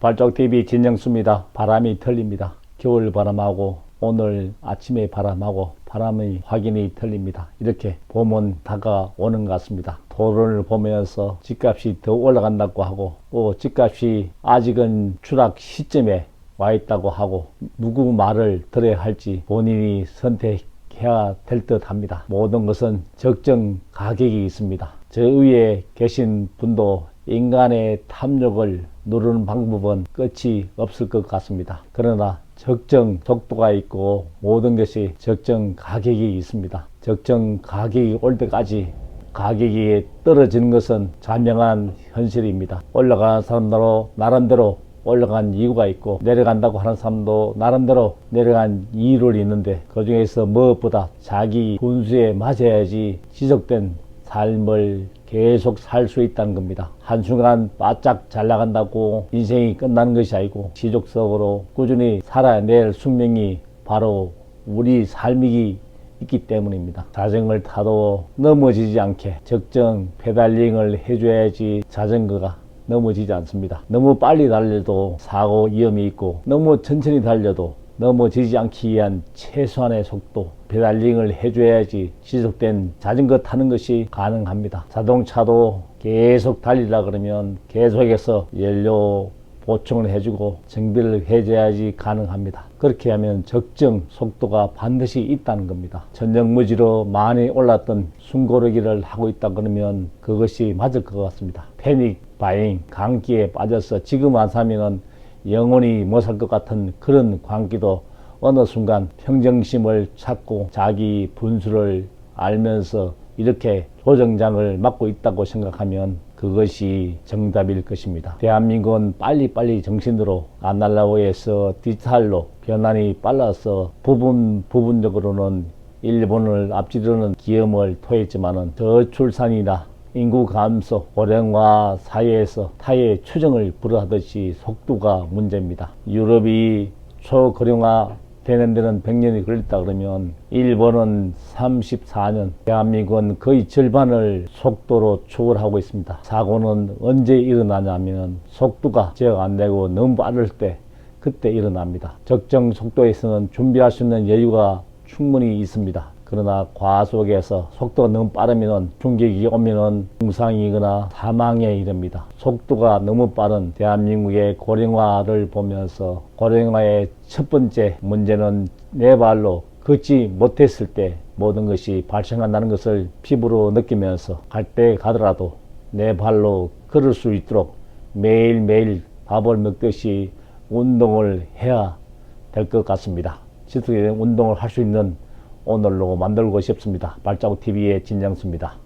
발자국TV 진정수입니다. 바람이 틀립니다. 겨울 바람하고 오늘 아침에 바람하고 바람의 확인이 틀립니다. 이렇게 봄은 다가오는 것 같습니다. 도로를 보면서 집값이 더 올라간다고 하고 또 집값이 아직은 추락 시점에 와 있다고 하고 누구 말을 들어야 할지 본인이 선택해야 될 듯 합니다. 모든 것은 적정 가격이 있습니다. 저 위에 계신 분도 인간의 탐욕을 누르는 방법은 끝이 없을 것 같습니다. 그러나 적정 속도가 있고 모든 것이 적정 가격이 있습니다. 적정 가격이 올 때까지 가격이 떨어지는 것은 자명한 현실입니다. 올라가는 사람대로 나름대로 올라간 이유가 있고 내려간다고 하는 사람도 나름대로 내려간 이유를 있는데 그 중에서 무엇보다 자기 분수에 맞아야지 지속된 삶을 계속 살 수 있다는 겁니다. 한순간 바짝 잘 나간다고 인생이 끝나는 것이 아니고 지속적으로 꾸준히 살아낼 숙명이 바로 우리 삶이기 있기 때문입니다. 자전거를 타도 넘어지지 않게 적정 페달링을 해줘야지 자전거가 넘어지지 않습니다. 너무 빨리 달려도 사고 위험이 있고 너무 천천히 달려도 넘어지지 않기 위한 최소한의 속도 페달링을 해줘야지 지속된 자전거 타는 것이 가능합니다. 자동차도 계속 달리려 그러면 계속해서 연료 보충을 해주고 정비를 해줘야지 가능합니다. 그렇게 하면 적정 속도가 반드시 있다는 겁니다. 전력무지로 많이 올랐던 숨고르기를 하고 있다 그러면 그것이 맞을 것 같습니다. 패닉 바잉 감기에 빠져서 지금 안 사면은 영원히 못 살 것 같은 그런 광기도 어느 순간 평정심을 찾고 자기 분수를 알면서 이렇게 조정장을 맡고 있다고 생각하면 그것이 정답일 것입니다. 대한민국은 빨리빨리 정신으로 아날로그에서 디지털로 변환이 빨라서 부분 부분적으로는 일본을 앞지르는 기염을 토했지만은 저출산이나 인구 감소, 고령화 사회에서 타의 추정을 불허하듯이 속도가 문제입니다. 유럽이 초고령화 되는 데는 100년이 걸렸다 그러면 일본은 34년, 대한민국은 거의 절반을 속도로 초월하고 있습니다. 사고는 언제 일어나냐면 속도가 제어 안 되고 너무 빠를 때 그때 일어납니다. 적정 속도에서는 준비할 수 있는 여유가 충분히 있습니다. 그러나 과속에서 속도가 너무 빠르면 충격이 오면은 중상이거나 사망에 이릅니다. 속도가 너무 빠른 대한민국의 고령화를 보면서 고령화의 첫 번째 문제는 내 발로 걷지 못했을 때 모든 것이 발생한다는 것을 피부로 느끼면서 갈 때 가더라도 내 발로 걸을 수 있도록 매일매일 밥을 먹듯이 운동을 해야 될 것 같습니다. 지속적인 운동을 할 수 있는 오늘로 만들고 싶습니다. 발자국 TV의 진정수입니다.